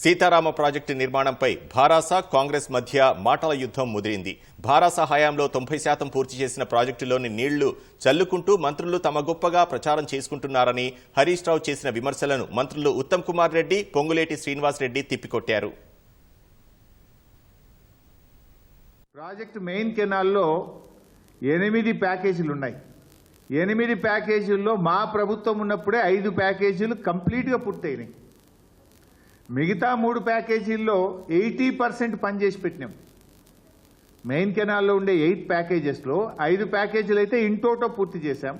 Sitarama project నిర్మాణంపై భారాస కాంగ్రెస్ మధ్య మాటల యుద్ధం ముదిరింది. భారాస హయాంలో తొంభై శాతం పూర్తి చేసిన ప్రాజెక్టులోని నీళ్ళు చల్లుకుంటూ మంత్రులు తమ గొప్పగా ప్రచారం చేసుకుంటున్నారని హరీష్ రావు చేసిన విమర్శలను మంత్రులు ఉత్తమ్ కుమార్ రెడ్డి పొంగులేటి శ్రీనివాస్ రెడ్డి తిప్పికొట్టారు. ప్రాజెక్ట్ మెయిన్ కెనాల్లో ఎనిమిది ప్యాకేజీలు ఉన్నాయి. ఎనిమిది ప్యాకేజీల్లో మా ప్రభుత్వం ఉన్నప్పుడే ఐదు ప్యాకేజీలు కంప్లీట్గా పూర్తయినాయి. మిగతా మూడు ప్యాకేజీల్లో ఎయిటీ పర్సెంట్ పనిచేసి పెట్టినాం. మెయిన్ కెనాల్లో ఉండే ఎయిట్ ప్యాకేజెస్లో ఐదు ప్యాకేజీలు అయితే ఇంటోటో పూర్తి చేశాం.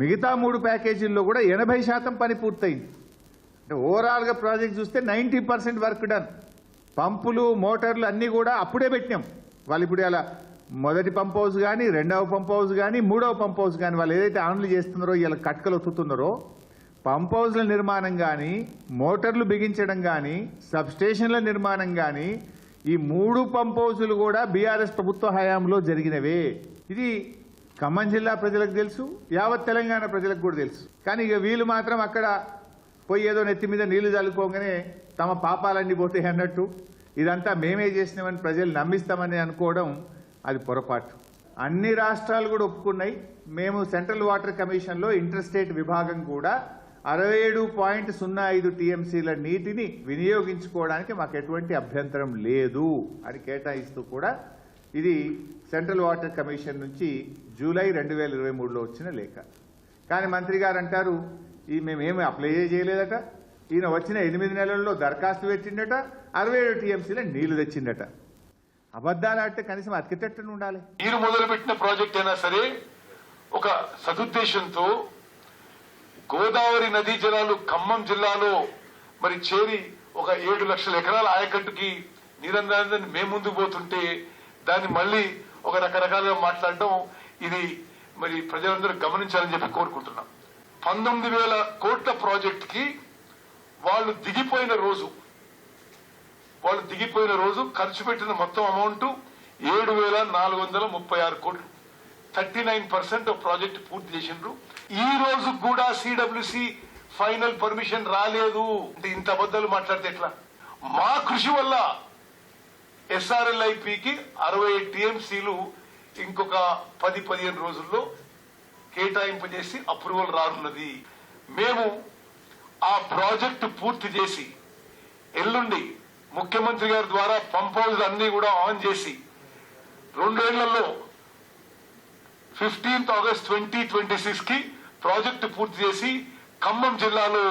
మిగతా మూడు ప్యాకేజీల్లో కూడా ఎనభై శాతం పని పూర్తయింది. అంటే ఓవరాల్గా ప్రాజెక్ట్ చూస్తే నైంటీ పర్సెంట్ వర్క్ డన్. పంపులు మోటార్లు అన్నీ కూడా అప్పుడే పెట్టినాం. వాళ్ళు ఇప్పుడు అలా మొదటి పంప్ హౌస్ కానీ రెండవ పంప్ హౌస్ కానీ మూడవ పంప్ హౌస్ కానీ వాళ్ళు ఏదైతే ఆన్లు చేస్తున్నారో ఇలా కట్కలు ఒత్తుతున్నారో పంప్ హౌస్ల నిర్మాణం కానీ మోటార్లు బిగించడం కానీ సబ్స్టేషన్ల నిర్మాణం కానీ ఈ మూడు పంప్ హౌసులు కూడా బీఆర్ఎస్ ప్రభుత్వ హయాంలో జరిగినవే. ఇది ఖమ్మం జిల్లా ప్రజలకు తెలుసు యావత్ తెలంగాణ ప్రజలకు కూడా తెలుసు. కానీ ఇక వీళ్ళు మాత్రం అక్కడ పోయి ఏదో నెత్తి మీద నీళ్ళు చల్లుకోగానే తమ పాపాలన్నీ పోతాయి అన్నట్టు. ఇదంతా మేమే చేసినామని ప్రజలు నమ్మిస్తామని అనుకోవడం అది పొరపాటు. అన్ని రాష్ట్రాలు కూడా ఒప్పుకున్నాయి. మేము సెంట్రల్ వాటర్ కమిషన్లో ఇంటర్ స్టేట్ విభాగం కూడా అరవై ఏడు పాయింట్ సున్నా ఐదు టీఎంసీల నీటిని వినియోగించుకోవడానికి మాకు ఎటువంటి అభ్యంతరం లేదు అని కేటాయిస్తూ కూడా ఇది సెంట్రల్ వాటర్ కమిషన్ నుంచి జూలై రెండు వేల ఇరవై మూడులో వచ్చిన లేఖ. కానీ మంత్రి గారు అంటారు ఈ మేమేమి అప్లై చేయలేదట? ఈయన వచ్చిన ఎనిమిది నెలల్లో దరఖాస్తు పెట్టిండట అరవై ఏడు టీఎంసీల నీళ్ళు తెచ్చిండట. అబద్ధాలు ఆడితే కనీసం అతికిటట్టును ఉండాలి. మీరు మొదలుపెట్టిన ప్రాజెక్ట్ అయినా సరే ఒక సదుద్దేశంతో గోదావరి నదీ జలాలు ఖమ్మం జిల్లాలో మరి చేరి ఒక ఏడు లక్షల ఎకరాల ఆయకట్టుకి నీరందాన్ని మేము ముందుకు పోతుంటే దాన్ని మళ్ళీ ఒక రకరకాలుగా మాట్లాడడం ఇది మరి ప్రజలందరూ గమనించాలని చెప్పి కోరుకుంటున్నాం. పంతొమ్మిది వేల కోట్ల ప్రాజెక్ట్కి వాళ్ళు దిగిపోయిన రోజు వాళ్ళు దిగిపోయిన రోజు ఖర్చు పెట్టిన మొత్తం అమౌంట్ ఏడు వేల నాలుగు వందల ముప్పై ఆరు కోట్లు. థర్టీ నైన్ పర్సెంట్ ప్రాజెక్ట్ పూర్తి చేసిండ్రు. ఈ రోజు కూడా సిడబ్ల్యూసి ఫైనల్ పర్మిషన్ రాలేదు. అంటే ఇంత అబద్దాలు మాట్లాడితే ఎట్లా? మా కృషి వల్ల ఎస్ఆర్ఎల్ఐపికి అరవై టీఎంసీలు ఇంకొక పది పదిహేను రోజుల్లో కేటాయింపు చేసి అప్రూవల్ రానున్నది. మేము ఆ ప్రాజెక్టు పూర్తి చేసి ఎల్లుండి ముఖ్యమంత్రి గారి ద్వారా పంప్ హౌస్ అన్ని కూడా ఆన్ చేసి రెండేళ్ళలో ఫిఫ్టీన్త్ ఆగస్ట్ ట్వంటీ ట్వంటీ సిక్స్కి ప్రాజెక్టు పూర్తి చేసి ఖమ్మం జిల్లాలో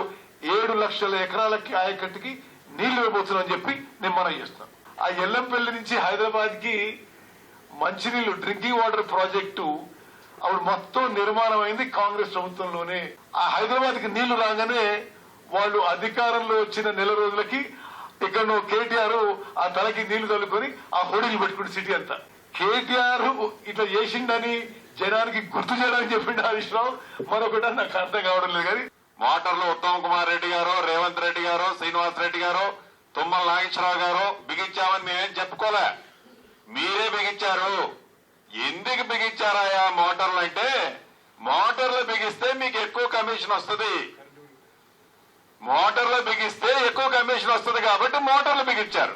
ఏడు లక్షల ఎకరాలకి ఆయకట్టుకి నీళ్ళు ఇవ్వబోతున్నామని చెప్పి నేను మనం చేస్తాను ఆ ఎల్లంపల్లి నుంచి హైదరాబాద్కి మంచినీళ్ళు డ్రింకింగ్ వాటర్ ప్రాజెక్టు అప్పుడు మొత్తం నిర్మాణం అయింది కాంగ్రెస్ ప్రభుత్వంలోనే. ఆ హైదరాబాద్కి నీళ్ళు రాగానే వాళ్ళు అధికారంలో వచ్చిన నెల రోజులకి ఇక్కడ నువ్వు కేటీఆర్ ఆ తలకి నీళ్ళు తల్లుకొని ఆ హోడీలు పెట్టుకుని సిటీ అంతా. కేటీఆర్ ఇట్లా చేసిండని జనానికి గుర్తు చేయడానికి చెప్పిండు హరీష్ రావు. మరొకటి నాకు అర్థం కావడం లేదు కానీ మోటార్లు ఉత్తమ్ కుమార్ రెడ్డి గారు రేవంత్ రెడ్డి గారు శ్రీనివాస్ రెడ్డి గారు తుమ్మల నాగేశ్వరరావు గారు బిగించామని మేమేం చెప్పుకోలే. మీరే బిగించారు. ఎందుకు బిగించారాయా మోటార్లు అంటే మోటార్లు బిగిస్తే మీకు ఎక్కువ కమిషన్ వస్తుంది. మోటార్లు బిగిస్తే ఎక్కువ కమిషన్ వస్తుంది కాబట్టి మోటార్లు బిగించారు.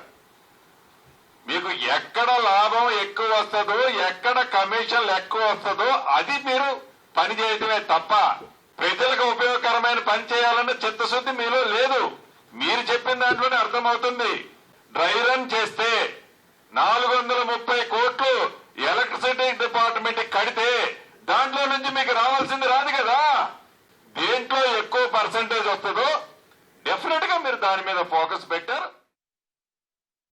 మీకు ఎక్కడ లాభం ఎక్కువ వస్తుందో ఎక్కడ కమిషన్ ఎక్కువ వస్తుందో అది మీరు పని చేయటమే తప్ప ప్రజలకు ఉపయోగకరమైన పని చేయాలన్న చిత్తశుద్ధి మీలో లేదు. మీరు చెప్పిన దాంట్లోనే అర్థమవుతుంది. డ్రై రన్ చేస్తే నాలుగు వందల ముప్పై కోట్లు ఎలక్ట్రిసిటీ డిపార్ట్మెంట్ కడితే దాంట్లో నుంచి మీకు రావాల్సింది రాదు కదా. దేంట్లో ఎక్కువ పర్సంటేజ్ వస్తుందో డెఫినెట్గా మీరు దాని మీద ఫోకస్ పెట్టారు.